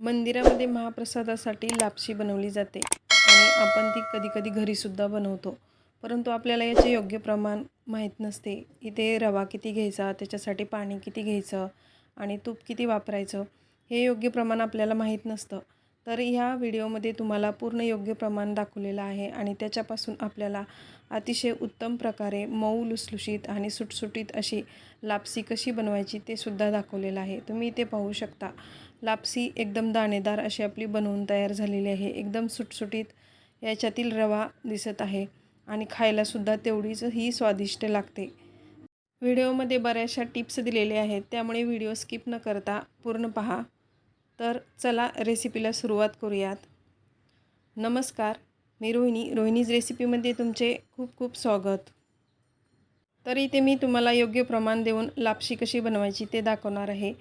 मंदिरामध्ये महाप्रसादासाठी लापशी बनवली जाते आणि आपण ती कधीकधी घरीसुद्धा बनवतो. परंतु आपल्याला याचे योग्य प्रमाण माहीत नसते. इथे रवा किती घ्यायचा त्याच्यासाठी पाणी किती घ्यायचं आणि तूप किती वापरायचं हे योग्य प्रमाण आपल्याला माहीत नसतं. तर ह्या व्हिडिओमध्ये तुम्हाला पूर्ण योग्य प्रमाण दाखवलेलं आहे आणि त्याच्यापासून आपल्याला अतिशय उत्तम प्रकारे मऊ लुसलुशीत आणि सुटसुटीत अशी लापसी कशी बनवायची ते सुद्धा दाखवलेलं आहे. तुम्ही इथे पाहू शकता लापसी एकदम दाणेदार अशी आपली बनवून तयार झालेली आहे. एकदम सुटसुटीत याच्यातील रवा दिसत आहे आणि खायलासुद्धा तेवढीच ही स्वादिष्ट लागते. व्हिडिओमध्ये बऱ्याचशा टिप्स दिलेल्या आहेत त्यामुळे व्हिडिओ स्किप न करता पूर्ण पहा. तर चला रेसिपीला सुरुवात करूयात. नमस्कार मी रोहिणी. रोहिणीज रेसिपीमध्ये तुमचे खूप खूप स्वागत. तर इथे मी तुम्हाला योग्य प्रमाण देऊन लापशी कशी बनवायची ते दाखवणार आहे.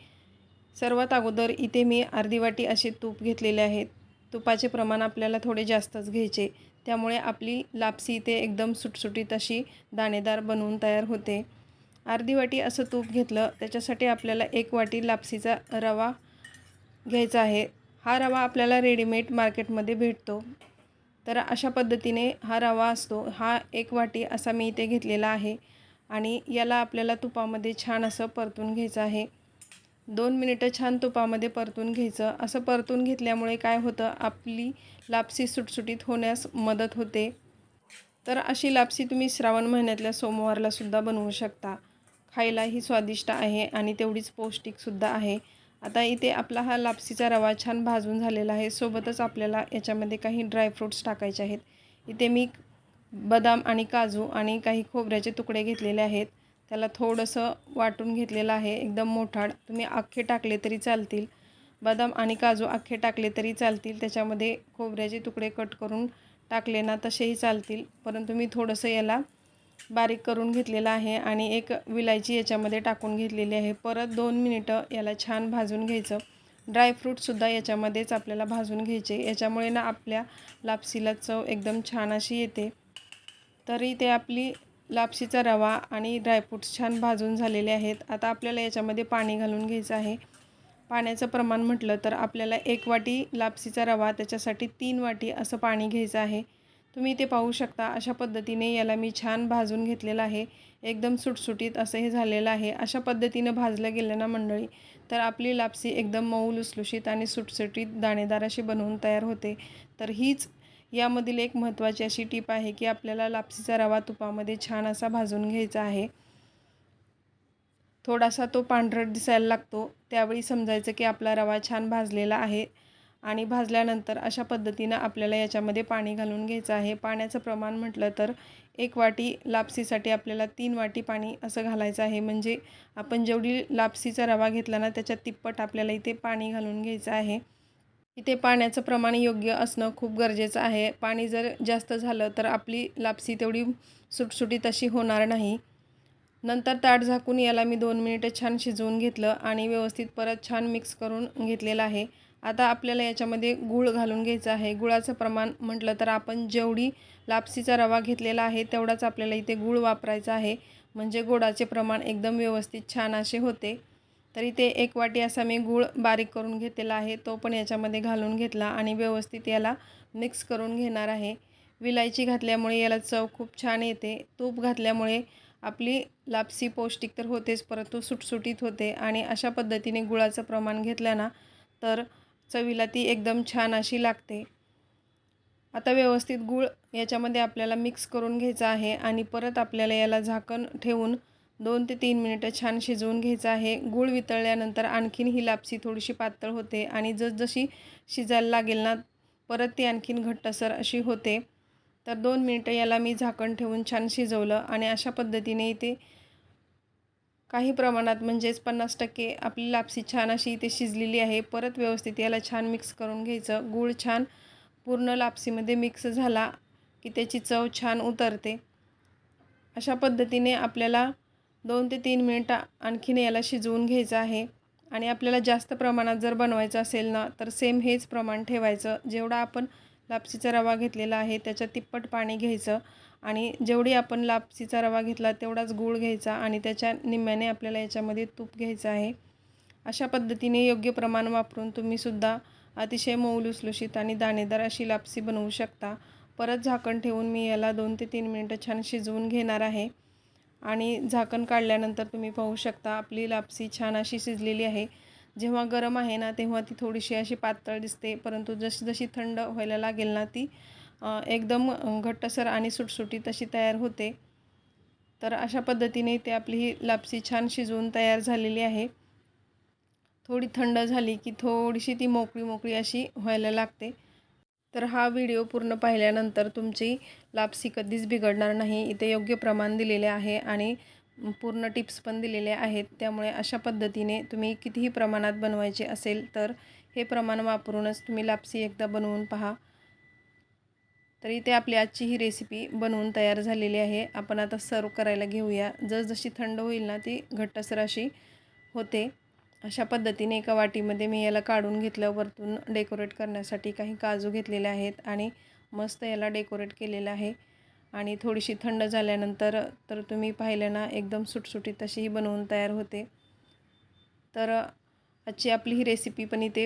सर्वात अगोदर इथे मी अर्धी वाटी असे तूप घेतलेले आहेत. तुपाचे प्रमाण आपल्याला थोडे जास्तच घ्यायचे. त्यामुळे आपली लापसी इथे एकदम सुटसुटीत अशी दाणेदार बनवून तयार होते. अर्धी वाटी असं तूप घेतलं त्याच्यासाठी आपल्याला एक वाटी लापसीचा रवा घ्यायचा आहे. हा रवा आपल्याला रेडीमेड मार्केटमध्ये भेटतो. तर अशा पद्धतीने हा रवा असतो. हा एक वाटी असा मी इथे घेतलेला आहे. आणि याला आपल्याला तुपामध्ये छान असं परतून घ्यायचं आहे. दोन मिनिटं छान तुपामध्ये परतून घ्यायचं. असं परतून घेतल्यामुळे काय होतं? आपली लापसी सुटसुटीत होण्यास मदत होते. तर अशी लापसी तुम्ही श्रावण महिन्यातल्या सोमवारलासुद्धा बनवू शकता. खायलाही स्वादिष्ट आहे आणि तेवढीच पौष्टिकसुद्धा आहे. आता इथे आपला हा लापसीचा रवा छान भाजून झालेला आहे. सोबतच आपल्याला याच्यामध्ये काही ड्रायफ्रूट्स टाकायचे आहेत. इथे मी बदाम आणि काजू आणि काही खोबऱ्याचे तुकडे घेतलेले आहेत. त्याला थोडंसं वाटून घेतलेलं आहे. एकदम मोठाड. तुम्ही अख्खे टाकले तरी चालतील. बदाम आणि काजू अख्खे टाकले तरी चालतील. त्याच्यामध्ये खोबऱ्याचे तुकडे कट करून टाकले ना तसेही चालतील. परंतु मी थोडंसं याला बारीक करून घेतलेलं आहे आणि एक विलायची याच्यामध्ये टाकून घेतलेली आहे. परत दोन मिनिटं याला छान भाजून घ्यायचं. ड्रायफ्रूटसुद्धा याच्यामध्येच आपल्याला भाजून घ्यायचे. याच्यामुळे ना आपल्या लापसीला चव एकदम छान अशी येते. तरी ते आपली लापसीचा रवा आणि ड्रायफ्रूट्स छान भाजून झालेले आहेत. आता आपल्याला याच्यामध्ये पाणी घालून घ्यायचं आहे. पाण्याचं प्रमाण म्हटलं तर आपल्याला एक वाटी लापसीचा रवा त्याच्यासाठी तीन वाटी असं पाणी घ्यायचं आहे. तुम्ही ते पाहू शकता. अशा पद्धतीने याला मी छान भाजून घेतलेलं आहे. एकदम सुटसुटीत असं हे झालेलं आहे. अशा पद्धतीनं भाजलं गेलं ना मंडळी तर आपली लापसी एकदम मऊ लुसलुशीत आणि सुटसुटीत दाणेदार अशी बनवून तयार होते. तर हीच यामधील एक महत्त्वाची अशी टीप आहे की आपल्याला लापसीचा रवा तुपामध्ये छान असा भाजून घ्यायचा आहे. थोडासा तो पांढरट दिसायला लागतो. त्यावेळी समजायचं की आपला रवा छान भाजलेला आहे. आणि भाजल्यानंतर अशा पद्धतीनं आपल्याला याच्यामध्ये पाणी घालून घ्यायचं आहे. पाण्याचं प्रमाण म्हटलं तर एक वाटी लापसीसाठी आपल्याला तीन वाटी पाणी असं घालायचं आहे. म्हणजे आपण जेवढी लापसीचा रवा घेतला ना त्याच्यात तिप्पट आपल्याला इथे पाणी घालून घ्यायचं आहे. इथे पाण्याचं प्रमाण योग्य असणं खूप गरजेचं आहे. पाणी जर जास्त झालं तर आपली लापसी तेवढी सुटसुटीत अशी होणार नाही. नंतर ताट झाकून याला मी दोन मिनिटं छान शिजवून घेतलं आणि व्यवस्थित परत छान मिक्स करून घेतलेलं आहे. आता आपल्याला याच्यामध्ये गूळ घालून घ्यायचं आहे. गुळाचं प्रमाण म्हटलं तर आपण जेवढी लापसीचा रवा घेतलेला आहे तेवढाच आपल्याला इथे गूळ वापरायचा आहे. म्हणजे गोडाचे प्रमाण एकदम व्यवस्थित छान असे होते. तर इथे एक वाटी असा मी गूळ बारीक करून घेतलेला आहे. तो पण याच्यामध्ये घालून घेतला आणि व्यवस्थित याला मिक्स करून घेणार आहे. विलायची घातल्यामुळे याला चव खूप छान येते. तूप घातल्यामुळे आपली लापसी पौष्टिक तर होतेच परंतु सुटसुटीत होते. आणि अशा पद्धतीने गुळाचं प्रमाण घेतलं ना तर चवीला ती एकदम छान अशी लागते. आता व्यवस्थित गूळ याच्यामध्ये आपल्याला मिक्स करून घ्यायचं आहे आणि परत आपल्याला याला झाकण ठेवून दोन ते तीन मिनिटं छान शिजवून घ्यायचं आहे. गूळ वितळल्यानंतर आणखीन ही लापसी थोडीशी पातळ होते आणि जसजशी शिजायला लागेल ना परत ती आणखीन घट्टसर अशी होते. तर दोन मिनटं याला मी झाकण ठेवून छान शिजवलं आणि अशा पद्धतीने इथे काही प्रमाणात म्हणजेच पन्नास टक्के आपली लापसी छान अशी इथे शिजलेली आहे. परत व्यवस्थित याला छान मिक्स करून घ्यायचं. गूळ छान पूर्ण लापसीमध्ये मिक्स झाला की त्याची चव छान उतरते. अशा पद्धतीने आपल्याला दोन ते तीन मिनटं आणखीन याला शिजवून घ्यायचं आहे. आणि आपल्याला जास्त प्रमाणात जर बनवायचं असेल ना तर सेम हेच प्रमाण ठेवायचं. जेवढा आपण लापसीचा रवा घेतलेला आहे त्याच्या तिप्पट पाणी घ्यायचं. आणि जेवढी आपण लापसीचा रवा घेतला तेवढाच गूळ घ्यायचा आणि त्याच्या निम्म्याने आपल्याला याच्यामध्ये तूप घ्यायचं आहे. अशा पद्धतीने योग्य प्रमाण वापरून तुम्हीसुद्धा अतिशय मऊ लुसलुशीत आणि दाणेदार अशी लापसी बनवू शकता. परत झाकण ठेवून मी याला दोन ते तीन मिनटं छान शिजवून घेणार आहे. आणि झाकण काढल्यानंतर तुम्ही पाहू शकता आपली लापसी छान अशी शिजलेली आहे. जेव्हा गरम आहे ना तेव्हा ती थोडीशी अशी पातळ दिसते परंतु जशी जशी थंड व्हायला लागेल ना ती एकदम घट्टसर आणि सुटसुटीत अशी तयार होते. तर अशा पद्धतीने ते आपली ही लापसी छान शिजवून तयार झालेली आहे. थोडी थंड झाली की थोडीशी ती मोकळी मोकळी अशी व्हायला लागते. तर हा व्हिडिओ पूर्ण पाहिल्यानंतर तुमची लापसी कधीच बिघडणार नाही. इथे योग्य प्रमाण दिलेले आहे आणि पूर्ण टिप्स पण दिलेले आहेत. त्यामुळे अशा पद्धतीने तुम्ही कितीही प्रमाणात बनवायचे असेल तर हे प्रमाण वापरूनच तुम्ही लापसी एकदा बनवून पहा. तर इथे आपली आजची ही रेसिपी बनवून तयार झालेली आहे. आपण आता सर्व करायला घेऊया. जसजशी थंड होईल ना ती घट्टसर अशी होते. अशा पद्धतीने एका वाटीमध्ये मी याला काढून घेतलं. वरतून डेकोरेट करण्यासाठी काही काजू घेतलेले आहेत आणि मस्त याला डेकोरेट केलेलं आहे. आणि थोडीशी थंड झाल्यानंतर तर तुम्ही पाहिलं ना एकदम सुटसुटीत अशी ही बनवून तयार होते. तर आजची आपली ही रेसिपी पण इथे